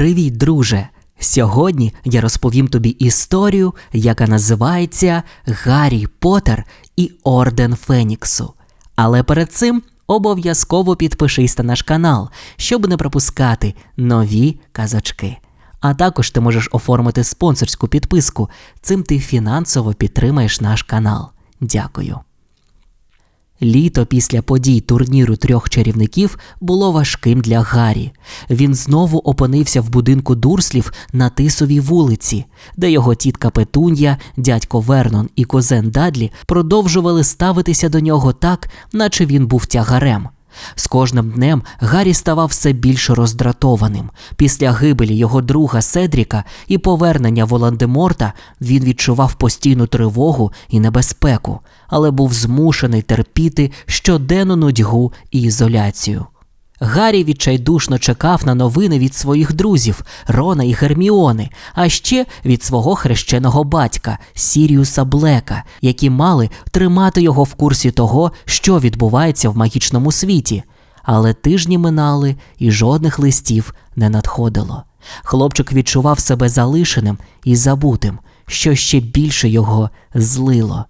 Привіт, друже! Сьогодні я розповім тобі історію, яка називається Гаррі Поттер і Орден Феніксу. Але перед цим обов'язково підпишись на наш канал, щоб не пропускати нові казочки. А також ти можеш оформити спонсорську підписку. Цим ти фінансово підтримаєш наш канал. Дякую. Літо після подій турніру трьох чарівників було важким для Гаррі. Він знову опинився в будинку дурслів на Тисовій вулиці, де його тітка Петун'я, дядько Вернон і козен Дадлі продовжували ставитися до нього так, наче він був тягарем. З кожним днем Гаррі ставав все більш роздратованим. Після гибелі його друга Седріка і повернення Волан-де-Морта він відчував постійну тривогу і небезпеку, але був змушений терпіти щоденну нудьгу і ізоляцію. Гаррі відчайдушно чекав на новини від своїх друзів Рона і Герміони, а ще від свого хрещеного батька Сіріуса Блека, які мали тримати його в курсі того, що відбувається в магічному світі. Але тижні минали і жодних листів не надходило. Хлопчик відчував себе залишеним і забутим, що ще більше його злило.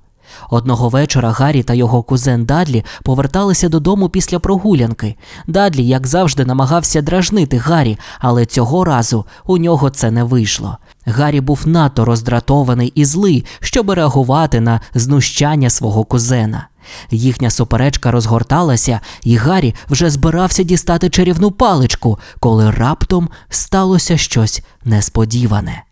Одного вечора Гаррі та його кузен Дадлі поверталися додому після прогулянки. Дадлі, як завжди, намагався дражнити Гаррі, але цього разу у нього це не вийшло. Гаррі був надто роздратований і злий, щоб реагувати на знущання свого кузена. Їхня суперечка розгорталася, і Гаррі вже збирався дістати чарівну паличку, коли раптом сталося щось несподіване.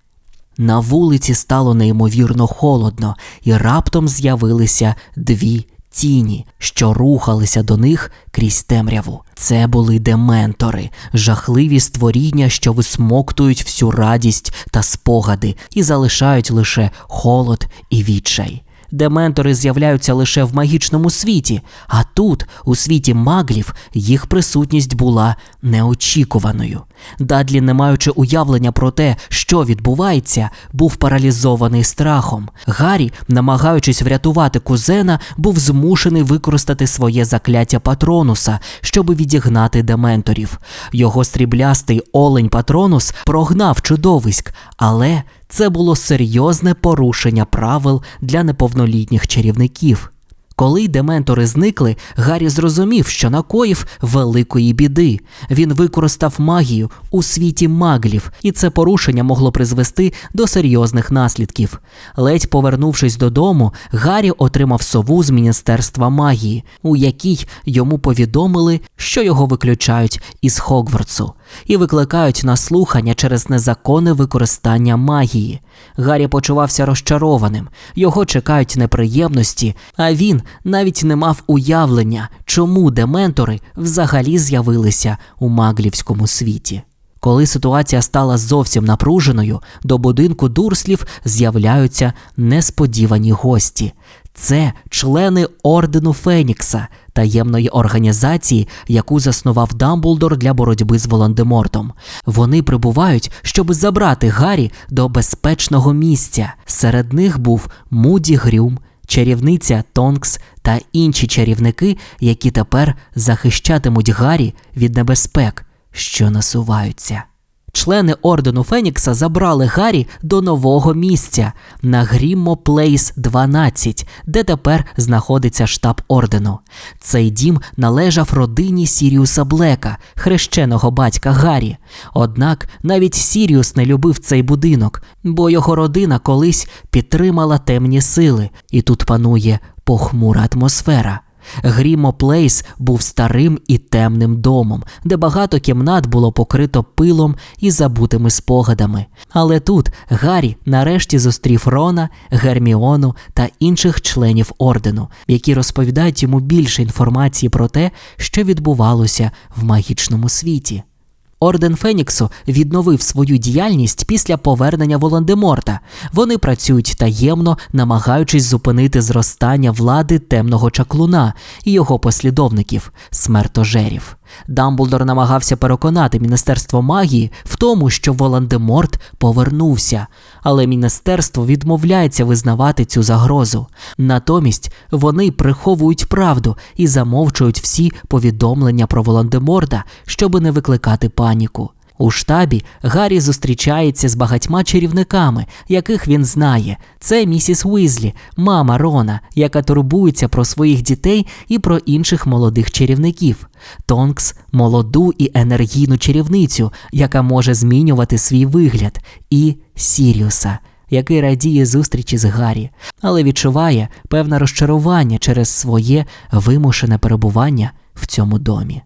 На вулиці стало неймовірно холодно, і раптом з'явилися дві тіні, що рухалися до них крізь темряву. Це були дементори, жахливі створіння, що висмоктують всю радість та спогади і залишають лише холод і відчай. Дементори з'являються лише в магічному світі, а тут, у світі маглів, їх присутність була неочікуваною. Дадлі, не маючи уявлення про те, що відбувається, був паралізований страхом. Гаррі, намагаючись врятувати кузена, був змушений використати своє закляття патронуса, щоб відігнати дементорів. Його стріблястий олень патронус прогнав чудовиськ, але це було серйозне порушення правил для неповнолітніх чарівників. Коли дементори зникли, Гаррі зрозумів, що накоїв великої біди. Він використав магію у світі маглів, і це порушення могло призвести до серйозних наслідків. Ледь повернувшись додому, Гаррі отримав сову з міністерства магії, у якій йому повідомили, що його виключають із Хогвартсу, і викликають на слухання через незаконне використання магії. Гаррі почувався розчарованим, його чекають неприємності, а він навіть не мав уявлення, чому дементори взагалі з'явилися у маглівському світі. Коли ситуація стала зовсім напруженою, до будинку дурслів з'являються несподівані гості. Це члени ордену Фенікса, таємної організації, яку заснував Дамблдор для боротьби з Волан-де-Мортом. Вони прибувають, щоб забрати Гаррі до безпечного місця. Серед них був Муді Грюм, чарівниця Тонкс та інші чарівники, які тепер захищатимуть Гаррі від небезпек, що насуваються. Члени ордену Фенікса забрали Гаррі до нового місця на Гріммо Плейс 12, де тепер знаходиться штаб ордену. Цей дім належав родині Сіріуса Блека, хрещеного батька Гаррі. Однак навіть Сіріус не любив цей будинок, бо його родина колись підтримала темні сили, і тут панує похмура атмосфера. Грімо Плейс був старим і темним домом, де багато кімнат було покрито пилом і забутими спогадами. Але тут Гаррі нарешті зустрів Рона, Герміону та інших членів ордену, які розповідають йому більше інформації про те, що відбувалося в магічному світі. Орден Феніксу відновив свою діяльність після повернення Волан-де-Морта. Вони працюють таємно, намагаючись зупинити зростання влади темного чаклуна і його послідовників смертожерів. Дамблдор намагався переконати Міністерство магії в тому, що Волан-де-Морт повернувся, але міністерство відмовляється визнавати цю загрозу. Натомість вони приховують правду і замовчують всі повідомлення про Волан-де-Морта, щоби не викликати паніку. У штабі Гаррі зустрічається з багатьма чарівниками, яких він знає. Це місіс Уізлі, мама Рона, яка турбується про своїх дітей і про інших молодих чарівників. Тонкс молоду і енергійну чарівницю, яка може змінювати свій вигляд, і Сіріуса, який радіє зустрічі з Гаррі, але відчуває певне розчарування через своє вимушене перебування в цьому домі.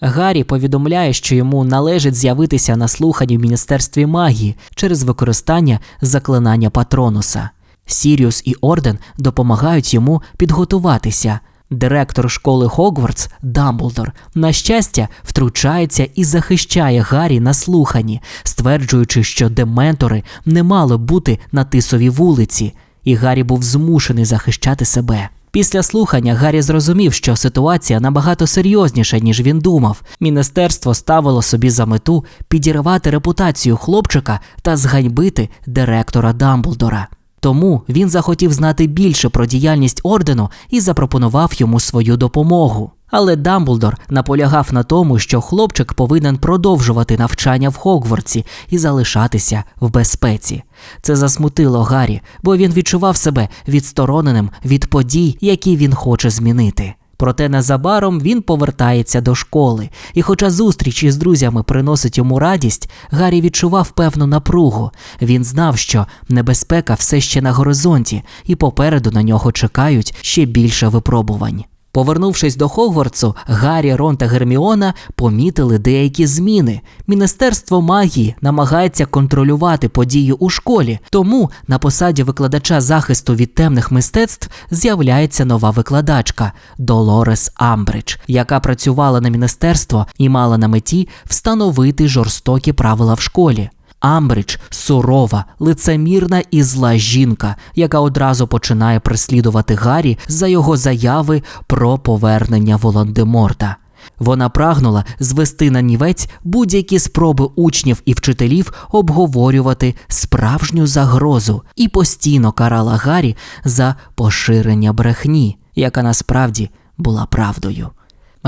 Гаррі повідомляє, що йому належить з'явитися на слуханні в Міністерстві магії через використання заклинання Патронуса. Сіріус і Орден допомагають йому підготуватися. Директор школи Хогвартс Дамблдор, на щастя, втручається і захищає Гаррі на слуханні, стверджуючи, що дементори не мали бути на тисовій вулиці, і Гаррі був змушений захищати себе. Після слухання Гаррі зрозумів, що ситуація набагато серйозніша, ніж він думав. Міністерство ставило собі за мету підірвати репутацію хлопчика та зганьбити директора Дамблдора. Тому він захотів знати більше про діяльність ордену і запропонував йому свою допомогу. Але Дамблдор наполягав на тому, що хлопчик повинен продовжувати навчання в Хогвартсі і залишатися в безпеці. Це засмутило Гаррі, бо він відчував себе відстороненим від подій, які він хоче змінити. Проте незабаром він повертається до школи, і, хоча зустріч із друзями приносить йому радість, Гаррі відчував певну напругу. Він знав, що небезпека все ще на горизонті, і попереду на нього чекають ще більше випробувань. Повернувшись до Хогвартсу, Гаррі, Рон та Герміона помітили деякі зміни. Міністерство магії намагається контролювати події у школі, тому на посаді викладача захисту від темних мистецтв з'являється нова викладачка Долорес Амбридж, яка працювала на міністерство і мала на меті встановити жорстокі правила в школі. Амбридж сурова, лицемірна і зла жінка, яка одразу починає преслідувати Гаррі за його заяви про повернення Волан-де-Морта. Вона прагнула звести на нівець будь-які спроби учнів і вчителів обговорювати справжню загрозу і постійно карала Гаррі за поширення брехні, яка насправді була правдою.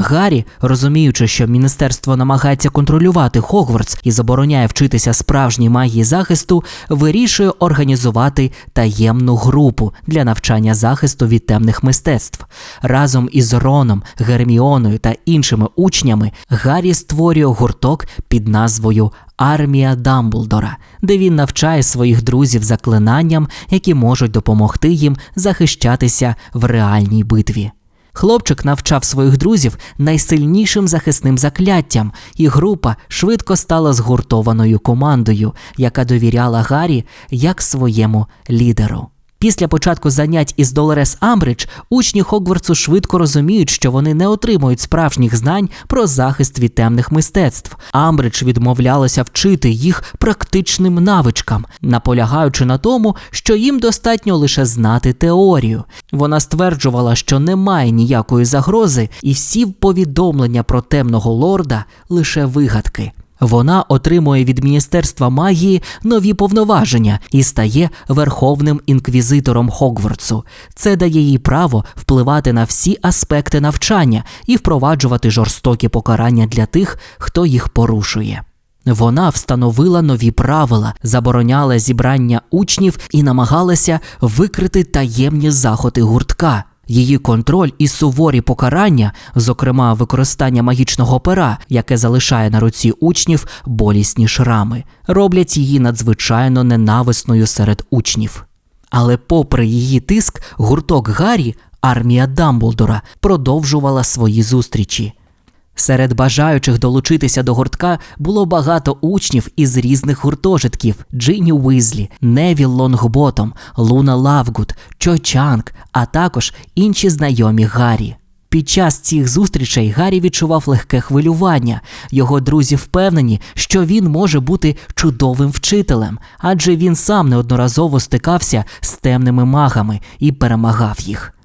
Гаррі, розуміючи, що міністерство намагається контролювати Хогвартс і забороняє вчитися справжній магії захисту, вирішує організувати таємну групу для навчання захисту від темних мистецтв. Разом із Роном, Герміоною та іншими учнями Гаррі створює гурток під назвою Армія Дамблдора, де він навчає своїх друзів заклинанням, які можуть допомогти їм захищатися в реальній битві. Хлопчик навчав своїх друзів найсильнішим захисним закляттям, і група швидко стала згуртованою командою, яка довіряла Гаррі як своєму лідеру. Після початку занять із Долорес Амбридж учні Хогвартсу швидко розуміють, що вони не отримують справжніх знань про захист від темних мистецтв. Амбридж відмовлялася вчити їх практичним навичкам, наполягаючи на тому, що їм достатньо лише знати теорію. Вона стверджувала, що немає ніякої загрози, і всі повідомлення про темного лорда лише вигадки. Вона отримує від Міністерства магії нові повноваження і стає верховним інквізитором Хогвартсу. Це дає їй право впливати на всі аспекти навчання і впроваджувати жорстокі покарання для тих, хто їх порушує. Вона встановила нові правила, забороняла зібрання учнів і намагалася викрити таємні заходи гуртка. Її контроль і суворі покарання, зокрема використання магічного пера, яке залишає на руці учнів болісні шрами, роблять її надзвичайно ненависною серед учнів. Але, попри її тиск, гурток Гаррі, армія Дамблдора, продовжувала свої зустрічі. Серед бажаючих долучитися до гуртка було багато учнів із різних гуртожитків: Джині Уизлі, Невіл Лонгботом, Луна Лавгуд, Чо Чанг, а також інші знайомі Гаррі. Під час цих зустрічей Гаррі відчував легке хвилювання. Його друзі впевнені, що він може бути чудовим вчителем, адже він сам неодноразово стикався з темними магами і перемагав їх.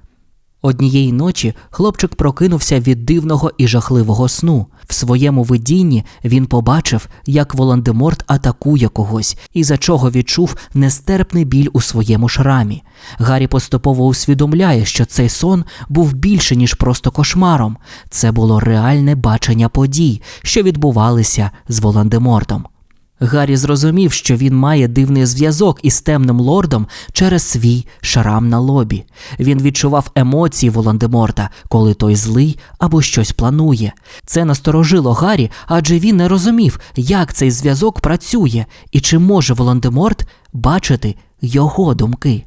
Однієї ночі хлопчик прокинувся від дивного і жахливого сну. В своєму видінні він побачив, як Волан-де-Морт атакує когось, і за чого відчув нестерпний біль у своєму шрамі. Гаррі поступово усвідомляє, що цей сон був більше, ніж просто кошмаром. Це було реальне бачення подій, що відбувалися з Волан-де-Мортом. Гаррі зрозумів, що він має дивний зв'язок із темним лордом через свій шрам на лобі. Він відчував емоції Волан-де-Морта, коли той злий або щось планує. Це насторожило Гаррі, адже він не розумів, як цей зв'язок працює і чи може Волан-де-Морт бачити його думки.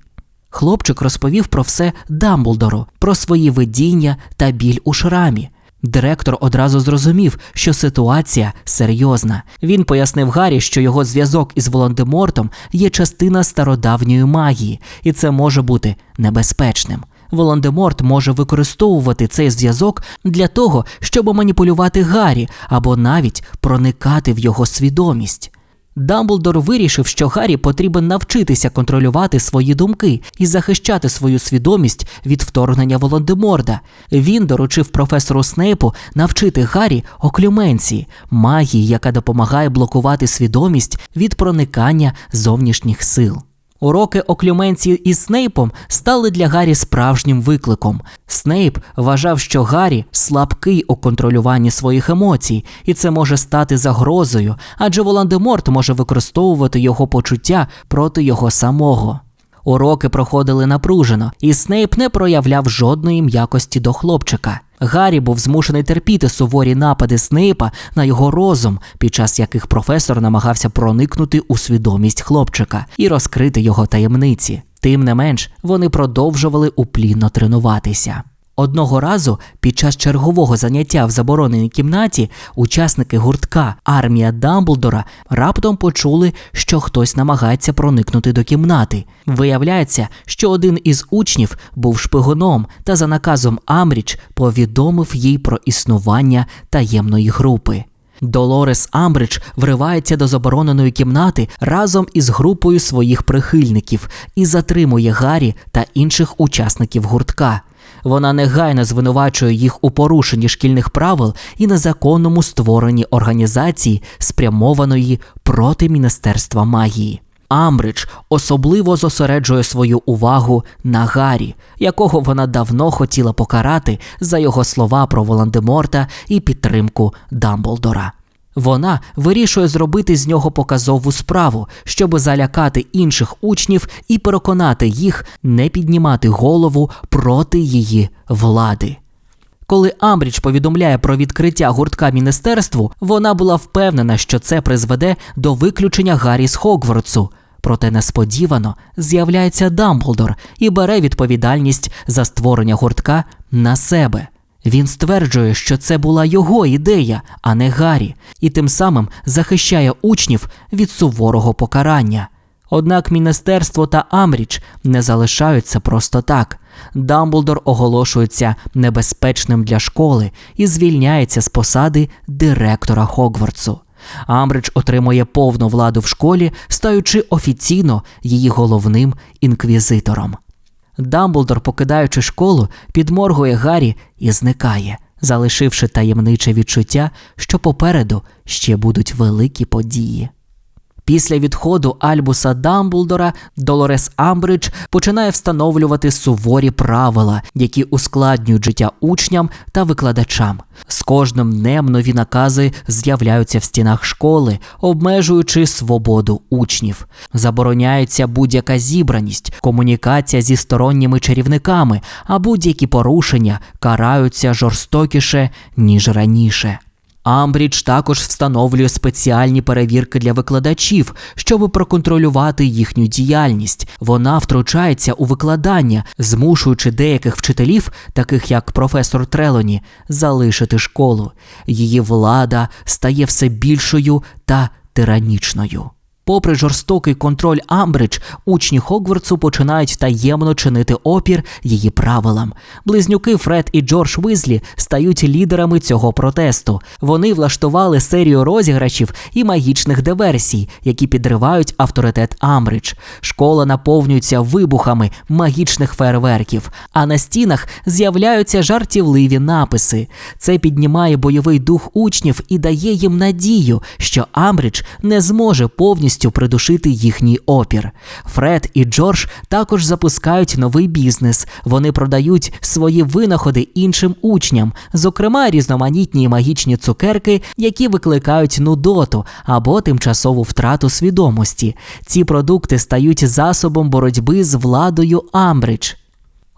Хлопчик розповів про все Дамблдору, про свої видіння та біль у шрамі. Директор одразу зрозумів, що ситуація серйозна. Він пояснив Гаррі, що його зв'язок із Волан-де-Мортом є частина стародавньої магії, і це може бути небезпечним. Волан-де-Морт може використовувати цей зв'язок для того, щоб маніпулювати Гаррі або навіть проникати в його свідомість. Дамблдор вирішив, що Гаррі потрібен навчитися контролювати свої думки і захищати свою свідомість від вторгнення Волан-де-Морда. Він доручив професору Снейпу навчити Гаррі оклюменції, магії, яка допомагає блокувати свідомість від проникання зовнішніх сил. Уроки оклюменції із Снейпом стали для Гаррі справжнім викликом. Снейп вважав, що Гаррі слабкий у контролюванні своїх емоцій, і це може стати загрозою, адже Волан-де-Морт може використовувати його почуття проти його самого. Уроки проходили напружено, і Снейп не проявляв жодної м'якості до хлопчика. Гаррі був змушений терпіти суворі напади Снейпа на його розум, під час яких професор намагався проникнути у свідомість хлопчика і розкрити його таємниці. Тим не менш, вони продовжували уплінно тренуватися. Одного разу під час чергового заняття в забороненій кімнаті учасники гуртка армія Дамблдора раптом почули, що хтось намагається проникнути до кімнати. Виявляється, що один із учнів був шпигуном та за наказом Амріч повідомив їй про існування таємної групи. Долорес Амбридж вривається до забороненої кімнати разом із групою своїх прихильників і затримує Гаррі та інших учасників гуртка. Вона негайно звинувачує їх у порушенні шкільних правил і незаконному створенні організації, спрямованої проти Міністерства магії. Амбридж особливо зосереджує свою увагу на Гаррі, якого вона давно хотіла покарати за його слова про Волан-де-Морта і підтримку Дамблдора. Вона вирішує зробити з нього показову справу, щоб залякати інших учнів і переконати їх не піднімати голову проти її влади. Коли Амбрідж повідомляє про відкриття гуртка міністерству, вона була впевнена, що це призведе до виключення Гаррі з Хогвартсу. Проте несподівано з'являється Дамблдор і бере відповідальність за створення гуртка на себе. Він стверджує, що це була його ідея, а не Гаррі, і тим самим захищає учнів від суворого покарання. Однак міністерство та Амріч не залишаються просто так. Дамблдор оголошується небезпечним для школи і звільняється з посади директора Хогвартсу. Амбридж отримує повну владу в школі, стаючи офіційно її головним інквізитором. Дамблдор, покидаючи школу, підморгує Гаррі і зникає, залишивши таємниче відчуття, що попереду ще будуть великі події. Після відходу Альбуса Дамблдора Долорес Амбридж починає встановлювати суворі правила, які ускладнюють життя учням та викладачам. З кожним днем нові накази з'являються в стінах школи, обмежуючи свободу учнів. Забороняється будь-яка зібраність, комунікація зі сторонніми чарівниками, а будь-які порушення караються жорстокіше ніж раніше. Амбрідж також встановлює спеціальні перевірки для викладачів, щоб проконтролювати їхню діяльність. Вона втручається у викладання, змушуючи деяких вчителів, таких як професор Трелоні, залишити школу. Її влада стає все більшою та тиранічною. Попри жорстокий контроль Амбридж, учні Хогвартсу починають таємно чинити опір її правилам. Близнюки Фред і Джордж Визлі стають лідерами цього протесту. Вони влаштували серію розіграшів і магічних диверсій, які підривають авторитет Амбридж. Школа наповнюється вибухами магічних фейерверків, а на стінах з'являються жартівливі написи. Це піднімає бойовий дух учнів і дає їм надію, що Амбридж не зможе повністю придушити їхній опір. Фред і Джордж також запускають новий бізнес. Вони продають свої винаходи іншим учням, зокрема різноманітні магічні цукерки, які викликають нудоту або тимчасову втрату свідомості. Ці продукти стають засобом боротьби з владою Амбридж.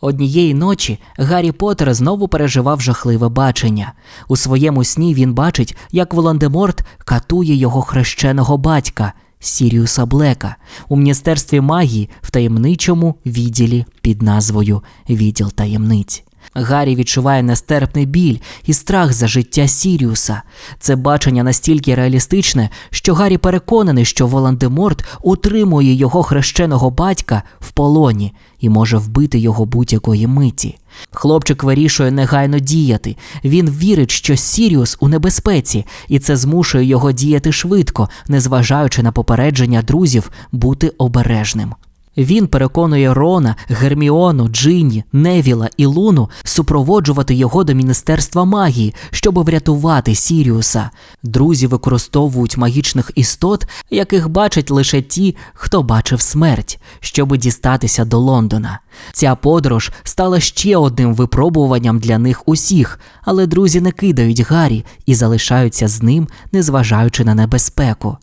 Однієї ночі Гаррі Поттер знову переживав жахливе бачення. У своєму сні він бачить, як Волан-де-Морт катує його хрещеного батька Сіріуса Блека у міністерстві магії в таємничому відділі під назвою Відділ таємниць. Гаррі відчуває нестерпний біль і страх за життя Сіріуса. Це бачення настільки реалістичне, що Гаррі переконаний, що Волан-де-Морт утримує його хрещеного батька в полоні і може вбити його будь-якої миті. Хлопчик вирішує негайно діяти. Він вірить, що Сіріус у небезпеці, і це змушує його діяти швидко, незважаючи на попередження друзів бути обережним. Він переконує Рона, Герміону, Джинні, Невіла і Луну супроводжувати його до Міністерства магії, щоб врятувати Сіріуса. Друзі використовують магічних істот, яких бачать лише ті, хто бачив смерть, щоб дістатися до Лондона. Ця подорож стала ще одним випробуванням для них усіх, але друзі не кидають Гаррі і залишаються з ним, незважаючи на небезпеку.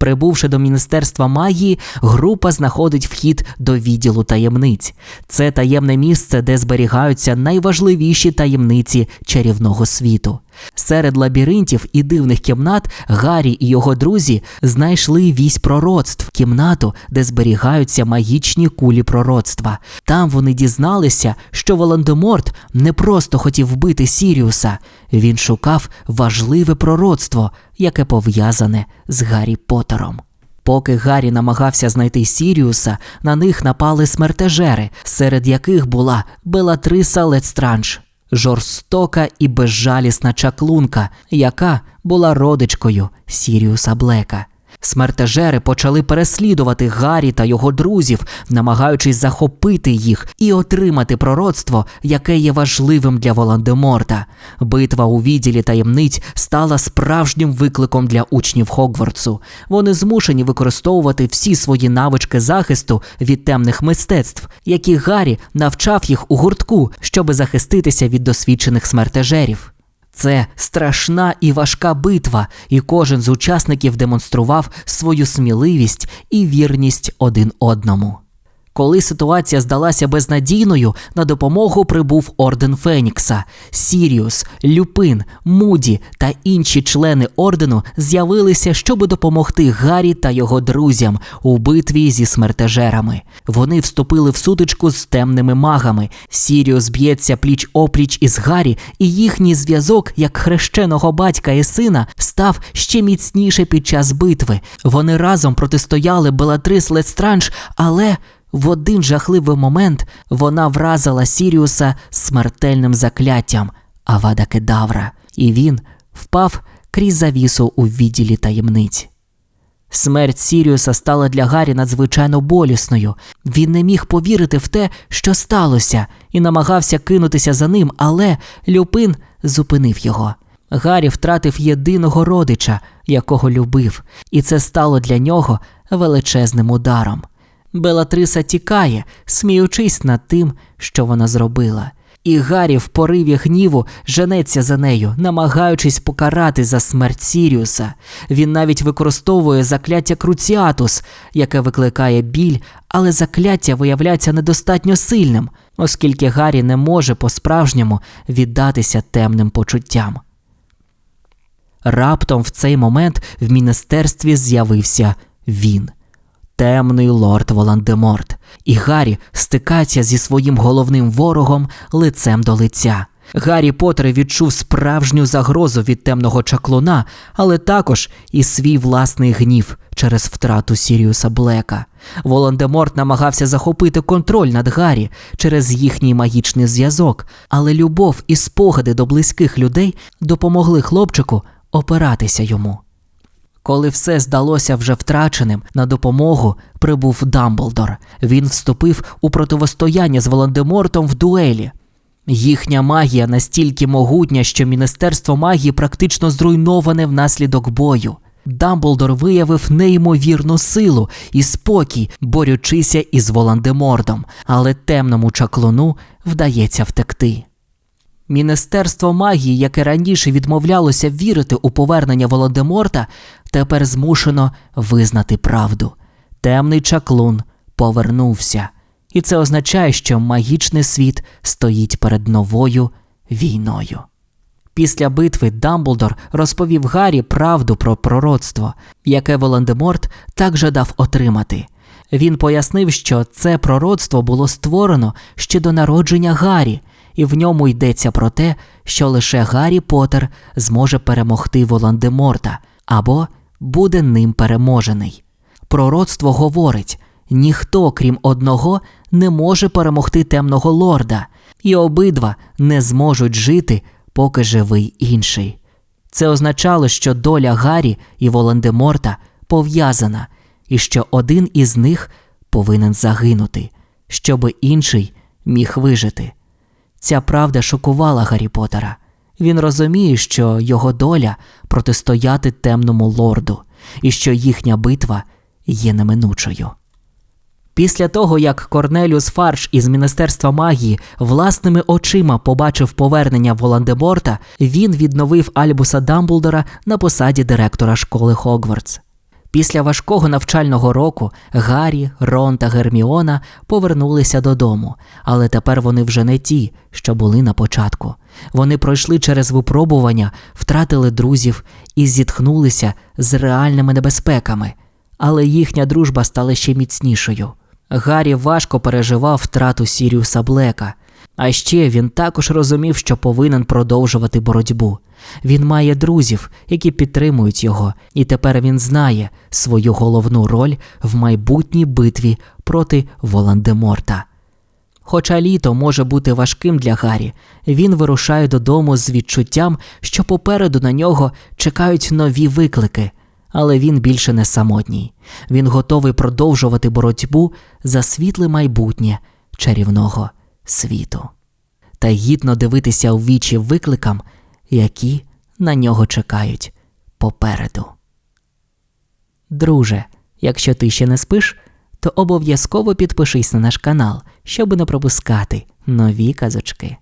Прибувши до Міністерства магії, група знаходить вхід до відділу таємниць. Це таємне місце, де зберігаються найважливіші таємниці чарівного світу. Серед лабіринтів і дивних кімнат Гаррі і його друзі знайшли вісь пророцтв, кімнату, де зберігаються магічні кулі пророцтва. Там вони дізналися, що Волан-де-Морт не просто хотів вбити Сіріуса, він шукав важливе пророцтво, яке пов'язане з Гаррі Поттером. Поки Гаррі намагався знайти Сіріуса, на них напали смертежери, серед яких була Белатриса Лецтранж жорстока і безжалісна чаклунка, яка була родичкою Сіріуса Блека. Смертежери почали переслідувати Гаррі та його друзів, намагаючись захопити їх і отримати пророцтво, яке є важливим для Волан-де-Морта. Битва у відділі таємниць стала справжнім викликом для учнів Хогвартсу. Вони змушені використовувати всі свої навички захисту від темних мистецтв, які Гаррі навчав їх у гуртку, щоби захиститися від досвідчених смертежерів. Це страшна і важка битва, і кожен з учасників демонстрував свою сміливість і вірність один одному. Коли ситуація здалася безнадійною, на допомогу прибув орден Фенікса. Сіріус, Люпин, Муді та інші члени ордену з'явилися, щоб допомогти Гаррі та його друзям у битві зі смертежерами. Вони вступили в сутичку з темними магами. Сіріус б'ється пліч опліч із Гаррі, і їхній зв'язок, як хрещеного батька і сина, став ще міцніше під час битви. Вони разом протистояли Белатрис Лестранж, але. В один жахливий момент вона вразила Сіріуса смертельним закляттям Авада Кедавра, і він впав крізь завісу у відділі таємниць. Смерть Сіріуса стала для Гаррі надзвичайно болісною. Він не міг повірити в те, що сталося, і намагався кинутися за ним, але Люпин зупинив його. Гаррі втратив єдиного родича, якого любив, і це стало для нього величезним ударом. Белатриса тікає, сміючись над тим, що вона зробила. І Гаррі в пориві гніву женеться за нею, намагаючись покарати за смерть Сіріуса. Він навіть використовує закляття Круціатус, яке викликає біль, але закляття виявляється недостатньо сильним, оскільки Гаррі не може по-справжньому віддатися темним почуттям. Раптом в цей момент в міністерстві з'явився він темний лорд Волан-де-Морт, і Гаррі стикається зі своїм головним ворогом лицем до лиця. Гаррі Поттер відчув справжню загрозу від темного чаклуна, але також і свій власний гнів через втрату Сіріуса Блека. Волан-де-Морт намагався захопити контроль над Гаррі через їхній магічний зв'язок, але любов і спогади до близьких людей допомогли хлопчику опиратися йому. Коли все здалося вже втраченим, на допомогу прибув Дамблдор. Він вступив у противостояння з Волан-де-Мортом в дуелі. Їхня магія настільки могутня, що Міністерство магії практично зруйноване внаслідок бою. Дамблдор виявив неймовірну силу і спокій, борючися із Волан-де-Мортом, але темному чаклуну вдається втекти. Міністерство магії, яке раніше відмовлялося вірити у повернення Володиморта, тепер змушено визнати правду. Темний чаклун повернувся, і це означає, що магічний світ стоїть перед новою війною. Після битви Дамблдор розповів Гаррі правду про пророцтво, яке Волан-де-Морт так жадав отримати. Він пояснив, що це пророцтво було створено ще до народження Гаррі, і в ньому йдеться про те, що лише Гаррі Поттер зможе перемогти Волан-де-Морта або буде ним переможений. Пророцтво говорить: ніхто, крім одного, не може перемогти темного лорда, і обидва не зможуть жити, поки живий інший. Це означало, що доля Гаррі і Волан-де-Морта пов'язана, і що один із них повинен загинути, щоби інший міг вижити. Ця правда шокувала Гаррі Поттера. Він розуміє, що його доля протистояти темному лорду, і що їхня битва є неминучою. Після того, як Корнеліус Фарш із Міністерства магії власними очима побачив повернення Волан-де-Морта, він відновив Альбуса Дамблдора на посаді директора школи Хогвартс. Після важкого навчального року Гаррі, Рон та Герміона повернулися додому, але тепер вони вже не ті, що були на початку. Вони пройшли через випробування, втратили друзів і зіткнулися з реальними небезпеками, але їхня дружба стала ще міцнішою. Гаррі важко переживав втрату Сіріуса Блека, а ще він також розумів, що повинен продовжувати боротьбу. Він має друзів, які підтримують його, і тепер він знає свою головну роль в майбутній битві проти Волан-де-Морта. Хоча літо може бути важким для Гаррі, він вирушає додому з відчуттям, що попереду на нього чекають нові виклики, але він більше не самотній. Він готовий продовжувати боротьбу за світле майбутнє чарівного світу. Та гідно дивитися у вічі викликам, які на нього чекають попереду. Друже, якщо ти ще не спиш, то обов'язково підпишись на наш канал, щоб не пропускати нові казочки.